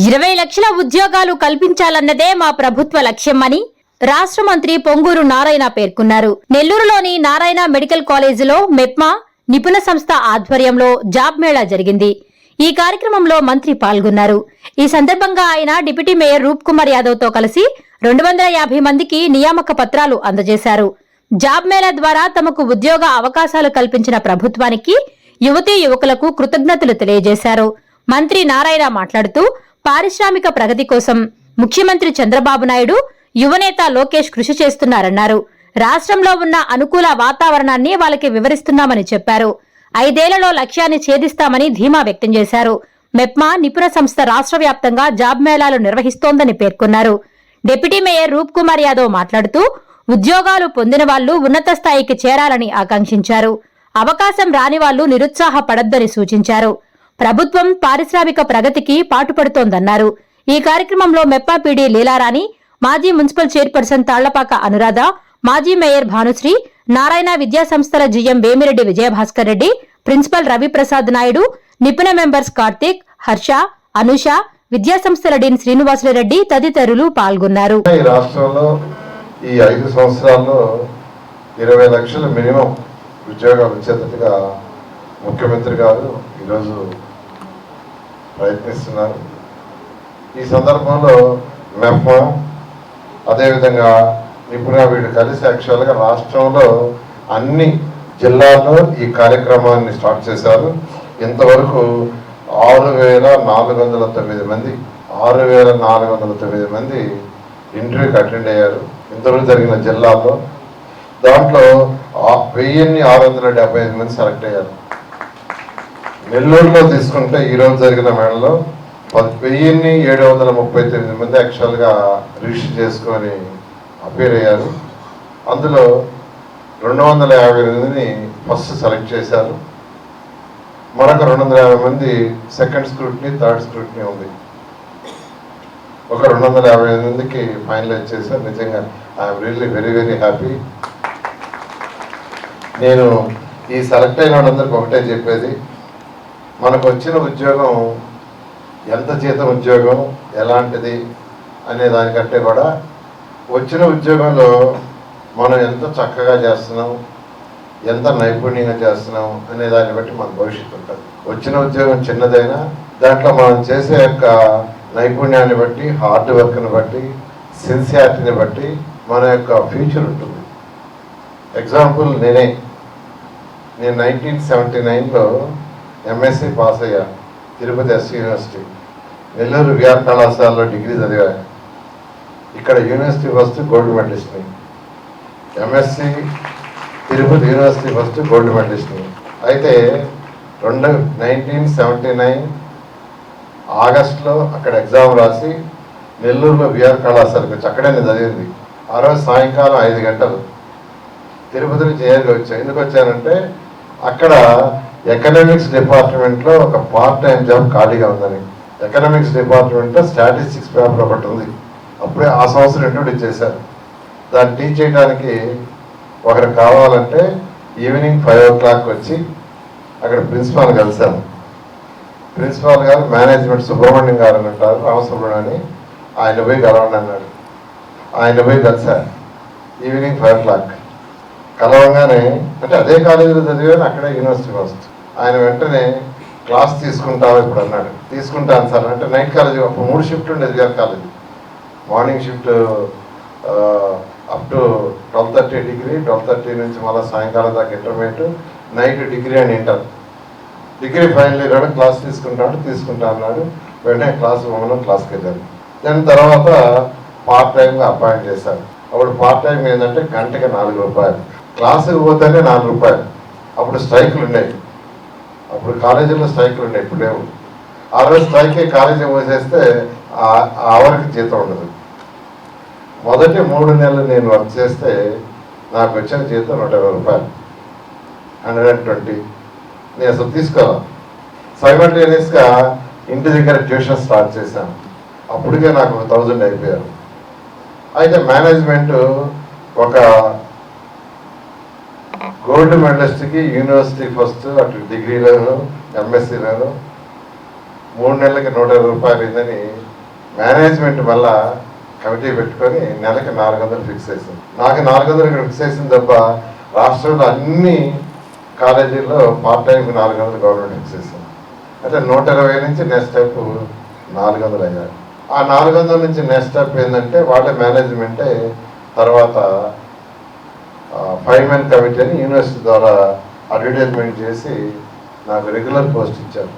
ఇరవై లక్షల ఉద్యోగాలు కల్పించాలన్నదే మా ప్రభుత్వ లక్ష్యమని రాష్ట్ర మంత్రి పొంగూరు నారాయణ పేర్కొన్నారు. నెల్లూరులోని నారాయణ మెడికల్ కాలేజీలో మెప్మా నిపుణ సంస్థ ఆధ్వర్యంలో జాబ్ మేళా జరిగింది. ఈ కార్యక్రమంలో మంత్రి పాల్గొన్నారు. ఈ సందర్భంగా ఆయన డిప్యూటీ మేయర్ రూప్ కుమార్ యాదవ్తో కలిసి రెండు వందల యాభై మందికి నియామక పత్రాలు అందజేశారు. జాబ్ మేళా ద్వారా తమకు ఉద్యోగ అవకాశాలు కల్పించిన ప్రభుత్వానికి యువతీ యువకులకు కృతజ్ఞతలు తెలియజేశారు. మంత్రి నారాయణ మాట్లాడుతూ పారిశ్రామిక ప్రగతి కోసం ముఖ్యమంత్రి చంద్రబాబు నాయుడు యువనేత లోకేష్ కృషి చేస్తున్నారన్నారు. రాష్ట్రంలో ఉన్న అనుకూల వాతావరణాన్ని వాళ్ళకి వివరిస్తున్నామని చెప్పారు. ఐదేళ్ళలో లక్ష్యాన్ని ఛేదిస్తామని ధీమా వ్యక్తం చేశారు. మెప్మా నిపుణ సంస్థ రాష్ట్ర వ్యాప్తంగా జాబ్ మేళాలు నిర్వహిస్తోందని పేర్కొన్నారు. డిప్యూటీ మేయర్ రూప్ కుమార్ యాదవ్ మాట్లాడుతూ ఉద్యోగాలు పొందిన వాళ్ళు ఉన్నత స్థాయికి చేరాలని ఆకాంక్షించారు. అవకాశం రాని వాళ్ళు నిరుత్సాహపడొద్దని సూచించారు. ప్రభుత్వం పారిశ్రామిక ప్రగతికి పాటుపడుతోందన్నారు. ఈ కార్యక్రమంలో మెప్పాపీడీ లీలారాణి మాజీ మున్సిపల్ చైర్పర్సన్ తాళ్ళపాక అనురాధ మాజీ మేయర్ భానుశ్రీ నారాయణ విద్యా సంస్థల GM Vemireddy Vijayabhaskar Reddy principal Raviprasad Naidu Nipuna members Karthik Harsha Anusha విద్యా సంస్థల డీన్ శ్రీనివాసులరెడ్డి తదితరులు పాల్గొన్నారు. ఈ రాష్ట్రంలో ఈ ఐదు సంవత్సరాల్లో ఇరవై లక్షల మినిమం ఉద్యోగాలు వచ్చేటట్టుగా ముఖ్యమంత్రి గారు ఈరోజు ప్రయత్నిస్తున్నారు. ఈ సందర్భంలో మెఫ్మా అదేవిధంగా నిపుణ వీళ్ళు కలిసి యాక్చువల్గా రాష్ట్రంలో అన్ని జిల్లాల్లో ఈ కార్యక్రమాన్ని స్టార్ట్ చేశారు. ఇంతవరకు ఆరు వేల నాలుగు వందల తొమ్మిది మంది ఆరు వేల నాలుగు వందల తొమ్మిది మంది ఇంటర్వ్యూకి అటెండ్ అయ్యారు. ఇంతవరకు జరిగిన జిల్లాల్లో దాంట్లో ఆ- వెయ్యిన్ని ఆరు వందల డెబ్బై ఐదు మంది సెలెక్ట్ అయ్యారు. నెల్లూరులో తీసుకుంటే ఈరోజు జరిగిన మేళలో వెయ్యిన్ని ఏడు వందల ముప్పై తొమ్మిది మంది యాక్చువల్గా రిజిస్టర్ చేసుకొని అపేర్ అయ్యారు. అందులో రెండు వందల యాభై ఎనిమిదిని ఫస్ట్ సెలెక్ట్ చేశారు. మరొక రెండు వందల యాభై మంది సెకండ్ స్క్రూట్ని థర్డ్ స్క్రూట్ని ఉంది. ఒక రెండు వందల యాభై ఐదు మందికి ఫైనలైజ్ చేశారు. నిజంగా I'm really very very happy. నేను ఈ సెలెక్ట్ అయిన వాళ్ళందరికీ ఒకటే చెప్పేది. మనకు వచ్చిన ఉద్యోగం ఎంత జీతం ఉద్యోగం ఎలాంటిది అనే దానికంటే కూడా వచ్చిన ఉద్యోగంలో మనం ఎంత చక్కగా చేస్తున్నాం ఎంత నైపుణ్యంగా చేస్తున్నాం అనే దాన్ని బట్టి మన భవిష్యత్తు ఉంటుంది. వచ్చిన ఉద్యోగం చిన్నదైనా దాంట్లో మనం చేసే యొక్క నైపుణ్యాన్ని బట్టి హార్డ్ వర్క్ని బట్టి సిన్సియారిటీని బట్టి మన యొక్క ఫ్యూచర్ ఉంటుంది. ఎగ్జాంపుల్ నేనే. నేను నైన్టీన్ సెవెంటీ నైన్లో ఎంఎస్సి పాస్ అయ్యా. Tirupati SC university Nellore VR కళాశాలలో డిగ్రీ చదివా. ఇక్కడ university first gold మెడలిస్ట్ని MSc Tirupati university first gold మెడలిస్ట్ని అయితే రెండు నైన్టీన్ సెవెంటీ నైన్ ఆగస్ట్లో అక్కడ ఎగ్జామ్ రాసి నెల్లూరులో విఆర్ కళాశాలకు వచ్చి అక్కడే నేను చదివింది. ఆ రోజు సాయంకాలం ఐదు గంటలు. తిరుపతి నుంచి ఏరికి వచ్చాను ఎందుకు వచ్చానంటే అక్కడ ఎకనామిక్స్ డిపార్ట్మెంట్లో ఒక పార్ట్ టైం జాబ్ ఖాళీగా ఉందని. ఎకనామిక్స్ డిపార్ట్మెంట్లో స్టాటిస్టిక్స్ పేపర్ ఒకటి ఉంది. అప్పుడే ఆ సంవత్సరం ఇంట్రొడ్యూస్ చేశారు. దాన్ని టీచ్ చేయడానికి ఒకరు కావాలంటే ఈవినింగ్ ఫైవ్ ఓ క్లాక్ వచ్చి అక్కడ ప్రిన్సిపాల్ కలిశాను ప్రిన్సిపాల్ గారు మేనేజ్మెంట్ సుబ్రహ్మణ్యం గారు అని అంటారు రామసుబ్రహ్మణ్యం ఆయన పోయి కలవండి అన్నాడు. ఆయన పోయి కలిశారు. ఈవినింగ్ ఫైవ్ ఓ క్లాక్ కలవంగానే అంటే అదే కాలేజీలో చదివాను అక్కడే యూనివర్సిటీ ఫస్ట్ ఆయన వెంటనే క్లాస్ తీసుకుంటావా ఇప్పుడు అన్నాడు. తీసుకుంటాను సార్ అంటే నైట్ కాలేజీ అప్పుడు మూడు షిఫ్ట్ ఉండేది గారు college. Morning shift up to twelve thirty degree twelve thirty నుంచి మళ్ళీ సాయంకాలం దాకా ఇంటర్మీడియట్ నైట్ డిగ్రీ అని inter. Degree final year class తీసుకుంటాడు తీసుకుంటా అన్నాడు. వెంటనే క్లాస్ మమ్మల్ని క్లాస్కి వెళ్ళాను దాని తర్వాత పార్ట్ టైంగా అపాయింట్ చేశారు అప్పుడు పార్ట్ టైం ఏంటంటే గంటకి నాలుగు రూపాయలు. క్లాస్కి పోతేనే నాలుగు రూపాయలు. అప్పుడు స్ట్రైకులు ఉన్నాయి. అప్పుడు కాలేజీలో స్ట్రైకులు ఉండే ఇప్పుడు లేవు ఆ రోజు స్ట్రైక్ కాలేజీ పోసేస్తే ఆ ఆ జీతం ఉండదు. మొదటి మూడు నెలలు నేను వర్క్ చేస్తే నాకు వచ్చిన జీతం నూట ఇరవై రూపాయలు. Hundred and twenty. నేను అసలు తీసుకోవాలి సైమల్టేనియస్గా ఇంటి దగ్గర ట్యూషన్ స్టార్ట్ చేశాను. అప్పటికే నాకు ఒక థౌజండ్ అయిపోయారు. అయితే మేనేజ్మెంట్ ఒక గోల్డ్ మెడలిస్ట్కి యూనివర్సిటీ ఫస్ట్ అటు డిగ్రీలోను ఎంఎస్సీలోను మూడు నెలలకి నూట ఇరవై రూపాయలు అయిందని మేనేజ్మెంట్ మళ్ళా కమిటీ పెట్టుకొని నెలకి నాలుగు వందలు ఫిక్స్ చేసింది. నాకు నాలుగు వందలు ఇక్కడ ఫిక్స్ చేసింది తప్ప రాష్ట్రంలో అన్ని కాలేజీల్లో పార్ట్ టైంకి నాలుగు వందలు గవర్నమెంట్ ఫిక్స్ చేసింది. అంటే నూట ఇరవై నుంచి నెక్స్ట్ స్టెప్ నాలుగు వందలు అయ్యారు. ఆ నాలుగు వందల నుంచి నెక్స్ట్ స్టెప్ ఏంటంటే వాళ్ళ మేనేజ్మెంటే తర్వాత ఫైవ్ మెన్ కమిటీ అని యూనివర్సిటీ ద్వారా అడ్వర్టైజ్మెంట్ చేసి నాకు రెగ్యులర్ పోస్ట్ ఇచ్చారు.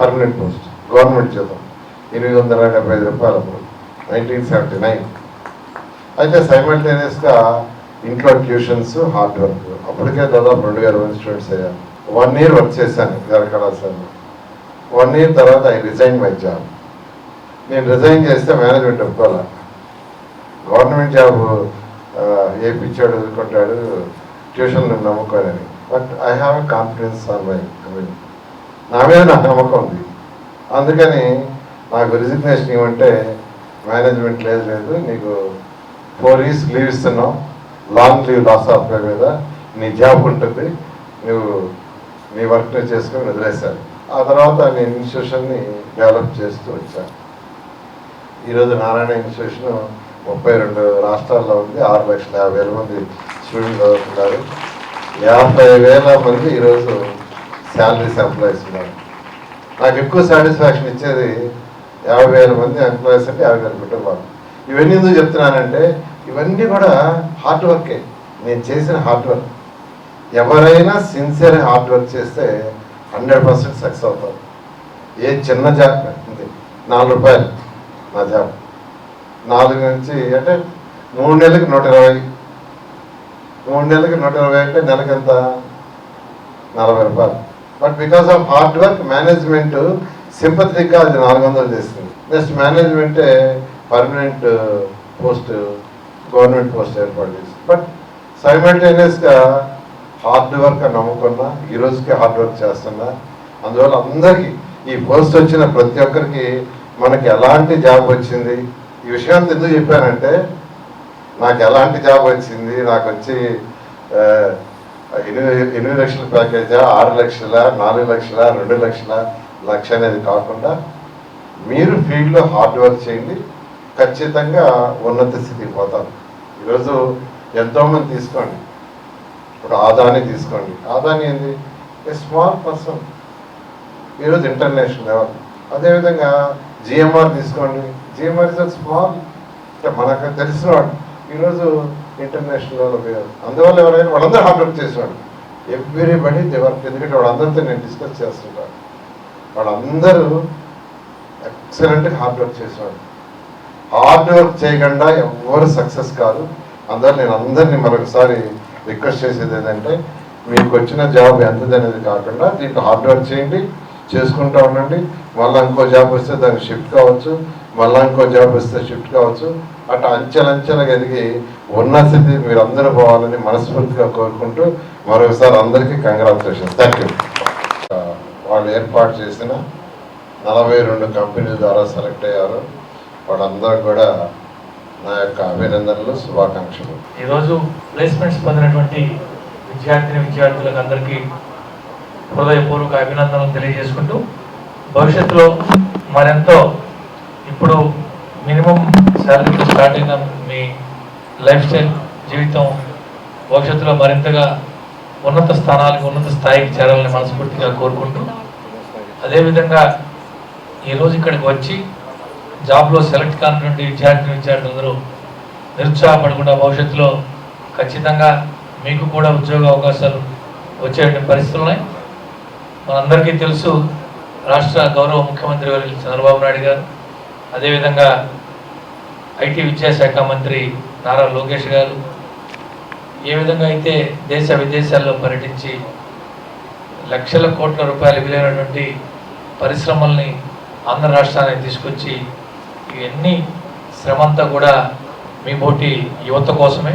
Permanent post. గవర్నమెంట్ జీతం. ఎనిమిది వందల డెబ్బై ఐదు రూపాయలు అప్పుడు. Nineteen seventy nine. అయితే సైమల్టేనియస్గా ఇంట్లో ట్యూషన్స్ హార్డ్ వర్క్. అప్పటికే దాదాపు రెండు వేల మంది స్టూడెంట్స్ అయ్యాను వన్ ఇయర్ వర్క్ చేశాను గారి కళాశాలలో. వన్ ఇయర్ తర్వాత ఐ రిజైన్ మై జాబ్. నేను రిజైన్ చేస్తే మేనేజ్మెంట్ ఒప్పుకోవాలి గవర్నమెంట్ జాబ్ ఏ పిచ్చాడు ఎదుర్కొంటాడు ట్యూషన్లు నమ్ముకోనని but I have a confidence on my committee నా మీద నాకు నమ్మకం ఉంది. అందుకని నాకు రిజిగ్నేషన్ ఇవ్వంటే మేనేజ్మెంట్ లేదు లేదు నీకు ఫోర్ ఇయర్స్ లీవ్ ఇస్తున్నావు లాంగ్ లీవ్ లాస్ ఆఫ్ మీద నీ జాబ్ ఉంటుంది. నువ్వు నీ వర్క్ నువ్వు చేసుకొని వదిలేశాను ఆ తర్వాత నేను ఇన్స్టిట్యూషన్ని డెవలప్ చేస్తూ వచ్చాను. ఈరోజు నారాయణ ఇన్స్టిట్యూషన్ ముప్పై రెండు రాష్ట్రాల్లో ఉంది ఆరు లక్షల యాభై వేల మంది స్టూడెంట్ చదువుతున్నారు. యాభై వేల మంది ఈరోజు శాలరీస్ ఎంప్లాయీస్ ఉన్నారు. నాకు ఎక్కువ సాటిస్ఫాక్షన్ ఇచ్చేది యాభై వేల మంది ఎంప్లాయీస్ అంటే యాభై వేల కుటుంబాలు ఇవన్నీ ఎందుకు చెప్తున్నానంటే ఇవన్నీ కూడా హార్డ్ వర్కే నేను చేసిన హార్డ్ వర్క్ ఎవరైనా సిన్సియర్ హార్డ్ వర్క్ చేస్తే హండ్రెడ్ పర్సెంట్ సక్సెస్ అవుతారు. ఏ చిన్న జాబ్ ఉంది నాలుగు రూపాయలు నా జాబ్. నాలుగు నుంచి అంటే మూడు నెలలకు నూట ఇరవై. మూడు నెలలకు నూట ఇరవై అంటే నెలకి ఎంత నలభై రూపాయలు. But because of hard work management సింపథిక్గా అది నాలుగు వందలు చేస్తుంది. నెక్స్ట్ మేనేజ్మెంటే పర్మనెంట్ పోస్ట్ గవర్నమెంట్ పోస్ట్ ఏర్పాటు చేసింది బట్ సైమల్టేనియస్గా హార్డ్ వర్క్ అని నమ్ముకున్నా ఈ రోజుకి హార్డ్ వర్క్ చేస్తున్నా అందువల్ల అందరికీ ఈ పోస్ట్ వచ్చిన ప్రతి ఒక్కరికి మనకి ఎలాంటి జాబ్ వచ్చింది ఈ విషయాన్ని ఎందుకు చెప్పానంటే నాకు ఎలాంటి జాబ్ వచ్చింది నాకు వచ్చి ఎనిమిది ఎనిమిది లక్షల ప్యాకేజా ఆరు లక్షల నాలుగు లక్షల రెండు లక్షల లక్ష అనేది కాకుండా మీరు ఫీల్డ్లో హార్డ్ వర్క్ చేయండి ఖచ్చితంగా ఉన్నత స్థితికి పోతారు. ఈరోజు ఎంతోమంది తీసుకోండి. ఇప్పుడు ఆదాని తీసుకోండి. ఆదాని ఏంది? A small person. ఈరోజు ఇంటర్నేషనల్ లెవెల్. అదేవిధంగా జిఎంఆర్ తీసుకోండి. జిఎంఆర్ ఇస్ స్మాల్ అంటే మనకు తెలిసిన వాడు. ఈరోజు ఇంటర్నేషనల్ అందువల్ల ఎవరైనా వాళ్ళందరూ హార్డ్ వర్క్ చేసేవాడు ఎవ్రీబడి ది వర్క్ ఎందుకంటే వాళ్ళందరితో నేను డిస్కస్ చేస్తుంటాను. వాళ్ళందరూ ఎక్సలెంట్ హార్డ్ వర్క్ చేసేవాడు హార్డ్ వర్క్ చేయకుండా ఎవరు సక్సెస్ కాదు. అందరు నేను అందరినీ మరొకసారి రిక్వెస్ట్ చేసేది ఏంటంటే మీకు వచ్చిన జాబ్ ఎంతది అనేది కాకుండా దీంట్లో హార్డ్ వర్క్ చేయండి చేసుకుంటూ ఉండండి. మళ్ళీ ఇంకో జాబ్ వస్తే దానికి షిఫ్ట్ కావచ్చు. మళ్ళా ఇంకో జాబ్ వస్తే షిఫ్ట్ కావచ్చు. అట్లా అంచెలంచెలుగా ఎదిగి ఉన్న స్థితి మీరు అందరూ పోవాలని మనస్ఫూర్తిగా కోరుకుంటూ మరొకసారి అందరికీ కంగ్రాచులేషన్ థ్యాంక్ యూ వాళ్ళు ఏర్పాటు చేసిన నలభై రెండు కంపెనీల ద్వారా సెలెక్ట్ అయ్యారు. వాళ్ళందరూ కూడా నా యొక్క అభినందనలు శుభాకాంక్షలు. ఈరోజు ప్లేస్మెంట్స్ పొందినటువంటి విద్యార్థిని విద్యార్థులకు అందరికీ హృదయపూర్వక అభినందనలు తెలియజేసుకుంటూ భవిష్యత్తులో మరెంతో ఇప్పుడు మినిమం శాలరీతో స్టార్ట్ అయిన మీ లైఫ్ స్టైల్ జీవితం భవిష్యత్తులో మరింతగా ఉన్నత స్థానాలకు ఉన్నత స్థాయికి చేరాలని మనస్ఫూర్తిగా కోరుకుంటూ అదేవిధంగా ఈరోజు ఇక్కడికి వచ్చి జాబ్లో సెలెక్ట్ కానటువంటి విద్యార్థి విద్యార్థులందరూ నిరుత్సాహపడకుండా భవిష్యత్తులో ఖచ్చితంగా మీకు కూడా ఉద్యోగ అవకాశాలు వచ్చేటువంటి పరిస్థితులు ఉన్నాయి. మనందరికీ తెలుసు రాష్ట్ర గౌరవ ముఖ్యమంత్రి వర్యులు చంద్రబాబు నాయుడు గారు. అదేవిధంగా ఐటీ విద్యాశాఖ మంత్రి నారా లోకేష్ గారు ఏ విధంగా అయితే దేశ విదేశాల్లో పర్యటించి లక్షల కోట్ల రూపాయల విలువైనటువంటి పరిశ్రమల్ని ఆంధ్ర రాష్ట్రానికి తీసుకొచ్చి ఇవన్నీ శ్రమంతా కూడా మీ పోటీ యువత కోసమే.